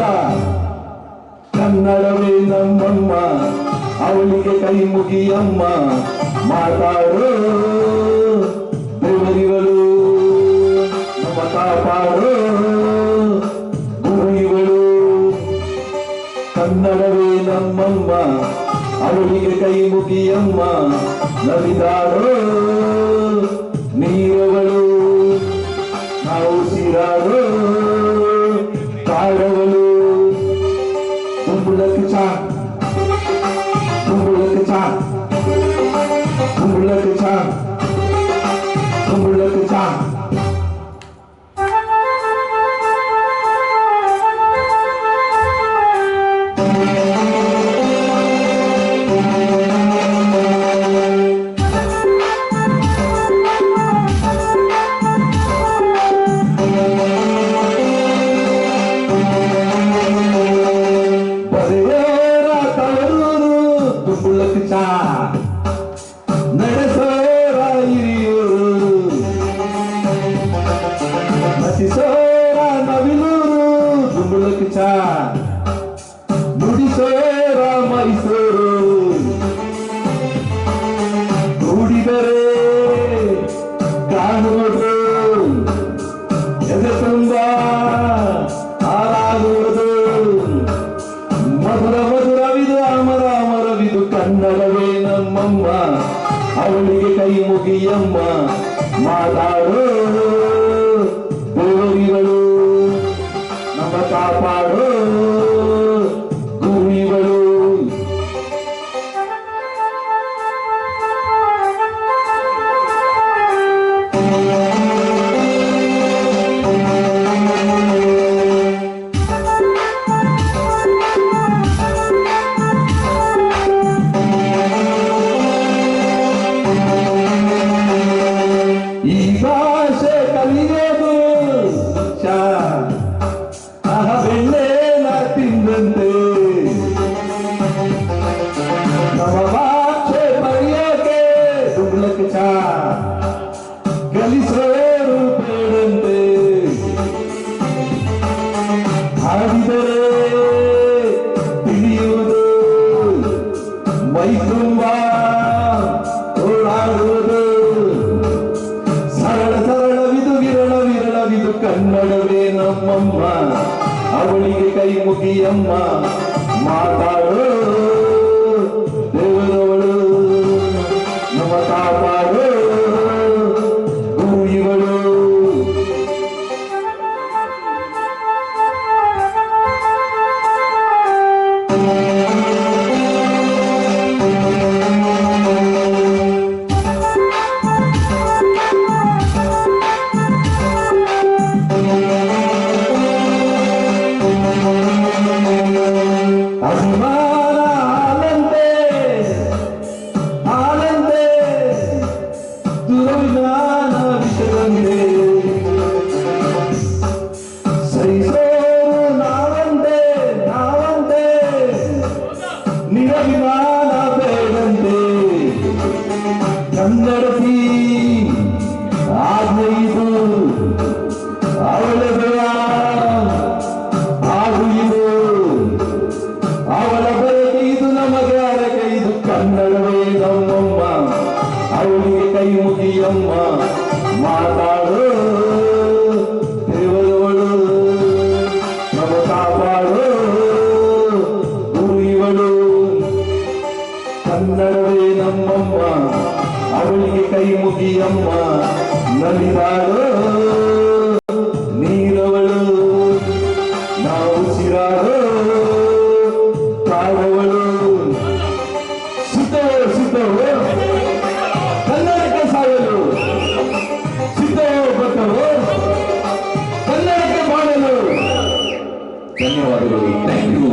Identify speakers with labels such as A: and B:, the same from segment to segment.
A: ಮುತ್ತ ಕನ್ನಡವೇ ನಮ್ಮಮ್ಮ ಅವಳಿಗೆ ಕೈ ಮುಗಿಯಮ್ಮ ಮಾತಾಡೋ ದೇವರಿಗಳು ನಮ್ಮ ಕಾಪಾಡೋ ಗುರುಗಳು ಕನ್ನಡವೇ ನಮ್ಮಮ್ಮ ಅವಳಿಗೆ ಕೈ ಮುಗಿಯಮ್ಮ ನಲಿದಾಡೋ ನೀರವಳು ನಾವು ಸಿರಾಡೋ ನುಡಿಸೋರ ಮೈಸೂರು ಕೂಡಿದರೆ ಕಾಣುವುದು ಎದೆ ತುಂಬ ಹಾರಾಗುವುದು ಮಧುರ ಮಧುರವಿದು ಅಮರ ಅಮರವಿದು ಕನ್ನಡವೇ ನಮ್ಮಮ್ಮ. ಅವಳಿಗೆ ಕೈ ಮುಗಿಯಮ್ಮ ಮಾತಾಡೋ ದೇವರಿಗಳು. ನಮ್ಮ ಕಾಪಾಡೋ ಕನ್ನಡವೇ ನಮ್ಮಮ್ಮ. ಅವಳಿಗೆ ಕೈ ಮುಗಿಯಮ್ಮ. ಮಾತಾಡೋ ಕನ್ನಡತಿ ಆಜ್ಞೆ ಇದು ಅವಳ ಹಾಗೂ ಇದು ಅವಳ ಕೈ ಮುಗಿಯಮ್ಮ ನಲಿದಾಡು ನೀರವಳು. ನಾವು ಸಿರಾಳು ಕಾಡವಳು ಸಿದ್ಧವೋ ಸಿದ್ಧವೋ ಕನ್ನಡಕ ಸಾಯಲು. ಸಿದ್ಧವೋ ಬಟ್ಟವು ಕನ್ನಡಕ ಮಾಡಲು ಧನ್ಯವಾದಗಳು. ಥ್ಯಾಂಕ್ ಯು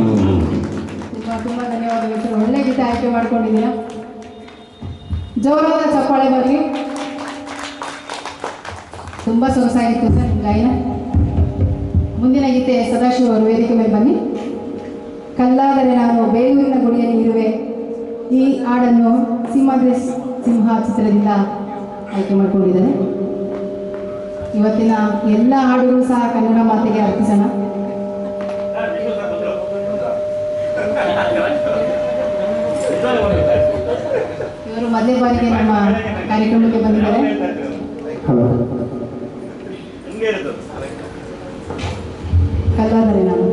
B: ತುಂಬಾ ತುಂಬ ಧನ್ಯವಾದಗಳು ಒಳ್ಳೆ ಗೀತೆ ಆಯ್ಕೆ ಮಾಡ್ಕೊಂಡಿದ್ದೀರಾ? ಜೋರಾದ ಚಪ್ಪಾಳೆ ಬರಲಿ. ತುಂಬ ಸೊಗಸಾಗಿತ್ತು ಸರ್ ಗಾಯನ ಮುಂದಿನ ಗೀತೆ ಸದಾಶಿವ ಅವರು ವೇದಿಕೆ ಮೇಲೆ ಬನ್ನಿ. ಕಲ್ಲಾದರೆ ನಾನು ಬೇಲೂರಿನ ಗುಡಿಯಲ್ಲಿ ಇರುವೆ ಈ ಹಾಡನ್ನು ಸಿಂಹಾದ್ರಿ ಸಿಂಹ ಚಿತ್ರದಿಂದ ಆಯ್ಕೆ ಮಾಡಿಕೊಂಡಿದ್ದಾರೆ. ಇವತ್ತಿನ ಎಲ್ಲ ಹಾಡುಗಳು ಸಹ ಕನ್ನಡ ಮಾತಿಗೆ ಅರ್ಪಿಸೋಣ. ಇವರು ಮೊದಲೇ ಬಾರಿಗೆ ನಮ್ಮ ಕಾರ್ಯಕ್ರಮಕ್ಕೆ ಬಂದಿದ್ದಾರೆ.
A: ಹಲೋ.
B: ಕಲ್ಲಾದರೆ ನಾನು